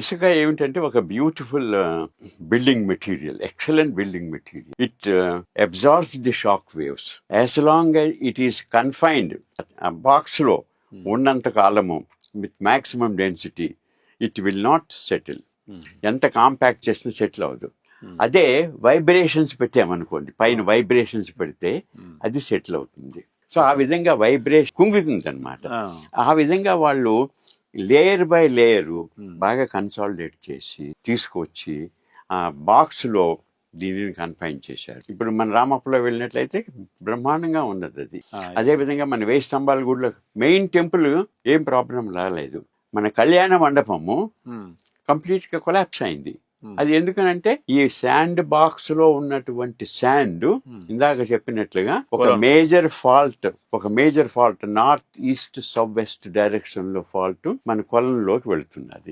ఇసుక ఏమిటంటే ఒక beautiful building material excellent building material. It absorbs the shock waves. As long it is confined బాక్స్లో ఉన్నంత కాలము with maximum density it will not settle. ఎంత compact చేసినా సెటిల్ అవ్వదు. అదే వైబ్రేషన్స్ పెట్టామనుకోండి పైన వైబ్రేషన్స్ పెడితే అది సెటిల్ అవుతుంది. సో ఆ విధంగా వైబ్రేషన్ కుంగుతుంది అనమాట. ఆ విధంగా వాళ్ళు లేయర్ బై లేయర్ బాగా కన్సాలిడేట్ చేసి తీసుకొచ్చి ఆ బాక్స్లో దీనిని కన్ఫైన్ చేశారు. ఇప్పుడు మన రామప్పలో వెళ్ళినట్లయితే బ్రహ్మాండంగా ఉన్నది అది. అదే విధంగా మన వేయి స్తంభాల గుడిలో మెయిన్ టెంపుల్ ఏం ప్రాబ్లం రాలేదు. మన కళ్యాణ మండపము ఉమ్. కంప్లీట్గా కొలాప్స్ అయింది. అది ఎందుకనంటే ఈ శాండ్ బాక్స్లో ఉన్నటువంటి శాండ్ ఇందాక చెప్పినట్లుగా ఒక మేజర్ ఫాల్ట్ ఒక major fault north east south west డైరెక్షన్లో ఫాల్ట్ మన కొలంలోకి వెళుతున్నది.